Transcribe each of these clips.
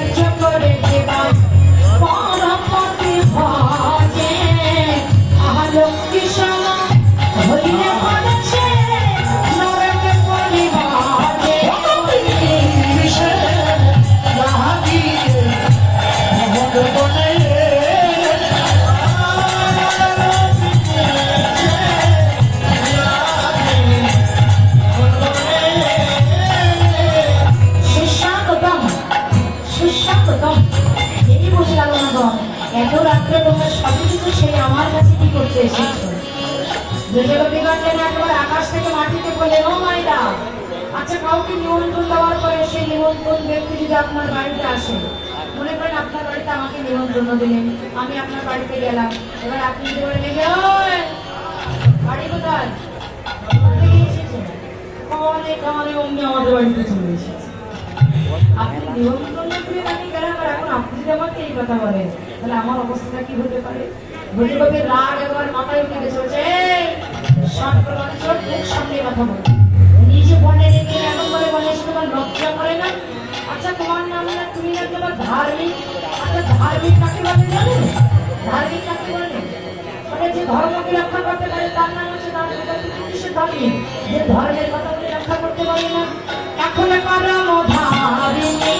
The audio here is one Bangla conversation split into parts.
নিজপতি কার্য করে জীবন কাউকে নিমন্ত্রণ দেওয়ার পরে সেই নিমন্ত্রণ ব্যক্তি যদি আপনার বাড়িতে আসে, মনে করেন আপনার বাড়িতে আমাকে নিমন্ত্রণ দিলেন, আমি আপনার বাড়িতে গেলাম, এবার আপনি বাড়ি কোথায়? কোথা আপনি আপনি তাহলে আমার অবস্থাটা কি হতে পারে? রাগ মাথায় উঠে গেছে বলছে সামনে কথা বল ধার্মিক কাকে বলে জানো ধার্মিক কাকে বলে মানে যে ধর্মকে রক্ষা করতে পারে, তার নাম হচ্ছে ধার্মিক কিসের ধার্মিক যে ধর্মের কথা বলে রক্ষা করতে পারে না, এখন করম ধারিণী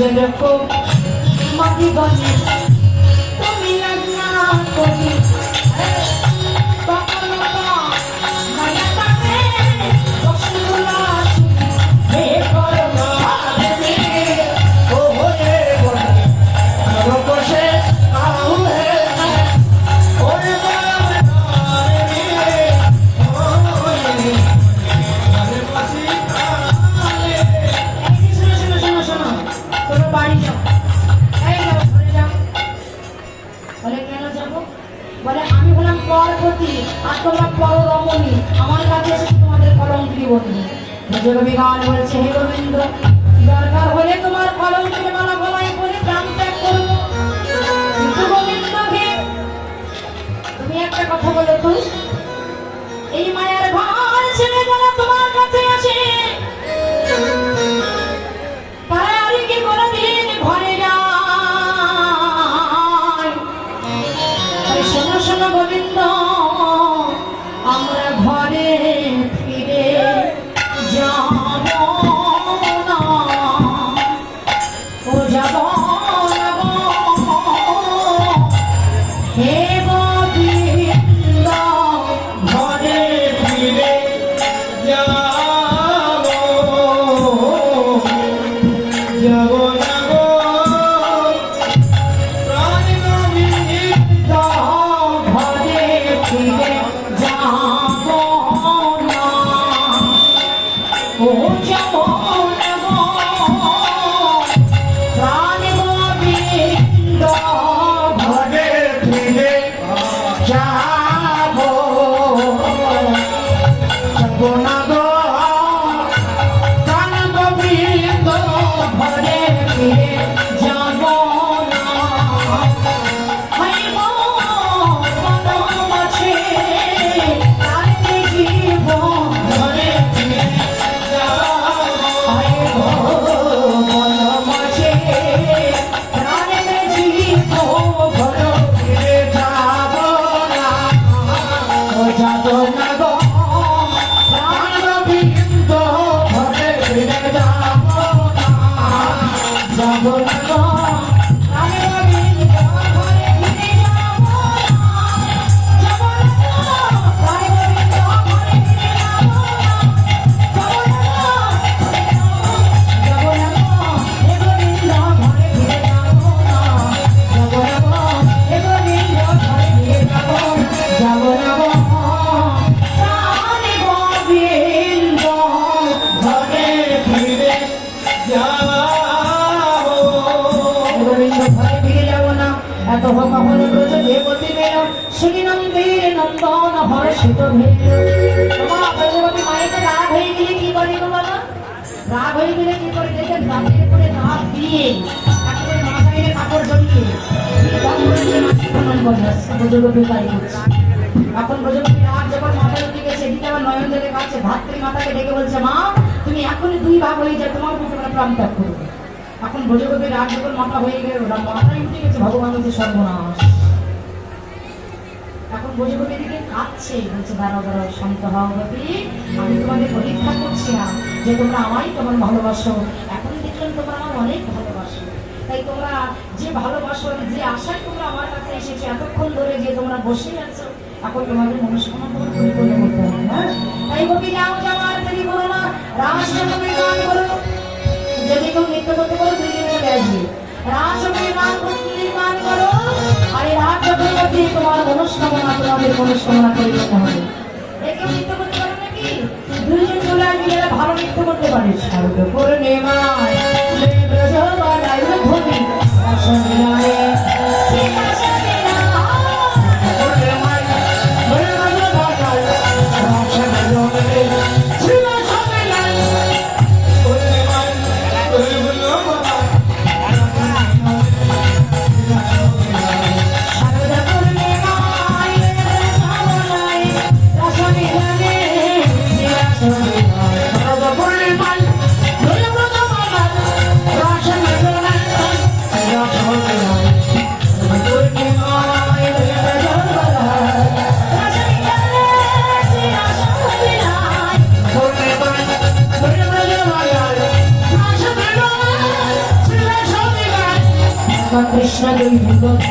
ব্রজরকো মাটি গনে যোগবী গান বলছে হে গোবিন্দ Lord, রাগ হয়ে গেলে কি করে রাগ হয়ে গেলে কি করে দেখেন রাতের করে রাত দিয়ে একেবারে মাথায় এখন প্রজাপতি রাত যখন মাথায় গেছে এদিকে আবার নয়ন জলে কাছে ধাত্রী মাতাকে ডেকে বলছে মা তুমি এখনই দুই ভাগ হয়ে যায় তোমার উপর তোমরা প্রাণ এখন প্রজাপতি রাত যখন মাথা হয়ে গেল মাথায় উঠে গেছে, ভগবান হচ্ছে সর্বনাশ। এখন প্রজাপতি দিকে কাঁদছে বলছে শান্ত হও গতি আমি তোমাদের পরীক্ষা করছি যে তোমরা আমারই তোমার ভালোবাসো। এখন দেখলাম তোমরা আমার অনেক ভালোবাসো। তাই তোমরা যে ভালোবাসো যে আশায় তোমরা আমার কাছে এসেছ, এতক্ষণ ধরে যে তোমরা বসে আছো, এখন তোমাদের মনস্কামনা তোমার হ্যাঁ? তাই কবি যাও যাওয়ার দেরি করো না রামচন্দ্রের গান যদি কেউ নৃত্য করতে পারো দুই দিন চলে আসবে। প্রতিদিন করো আর তোমার মনস্কামনা তোমাদের মনস্কামনা করে দিতে হবে এ কেউ নৃত্য করতে পারো নাকি ভালো নৃত্য করতে পারে স্বর্গ করে নেমায় Hallelujah.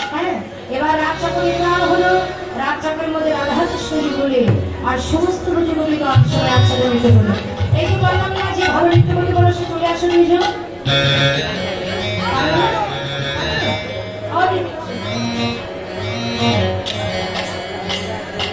হ্যাঁ এবার রাত চাকরি দেওয়া হলো রাত চাকরির মধ্যে রাধা কৃষ্ণজি বলে আর সমস্ত রুটিগুলিকে অনেক সময় একসাথে নিতে হলো। এই যে বললাম না যে ভালো নৃত্য করতে পারো সে চলে আসো নিজ Oh, হ্যাঁ।